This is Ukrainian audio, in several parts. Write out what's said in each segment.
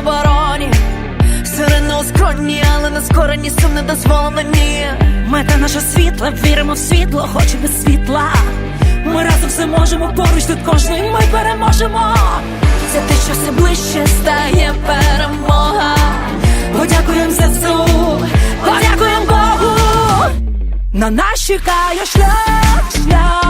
обороні. Сирени у але не скорені, сум не дозволено ні. Мета наша світла, віримо в світло, хоч без світла. Ми разом все можемо, поруч тут кожний ми переможемо. Це те, що все ближче стає перемога. Подякуємо ЗСУ, подякуємо Богу. На нас чекає шлях, шлях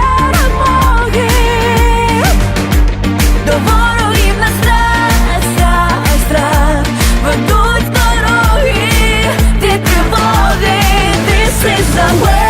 До ворогів на страх, страх, страх ведуть дороги від тривоги. This is the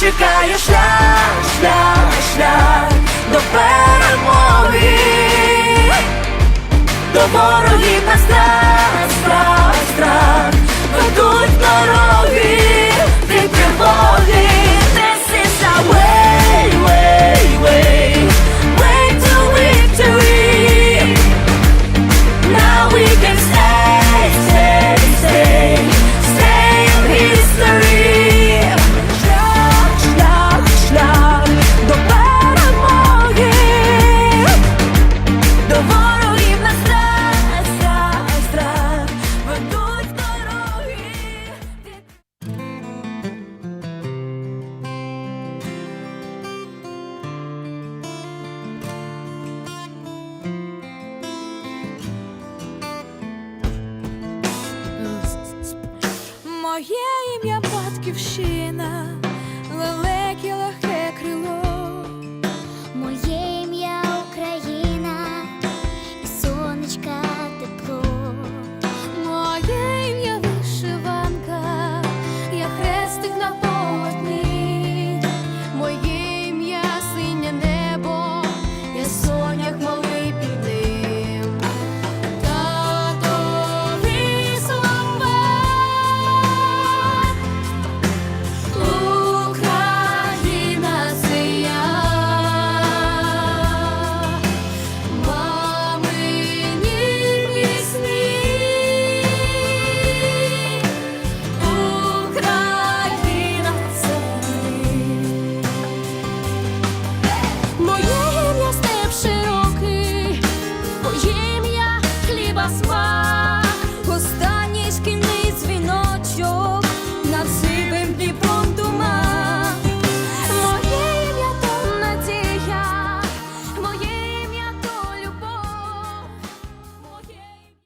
чекає шлях, шлях, шлях до перемоги. До ворогів на страх,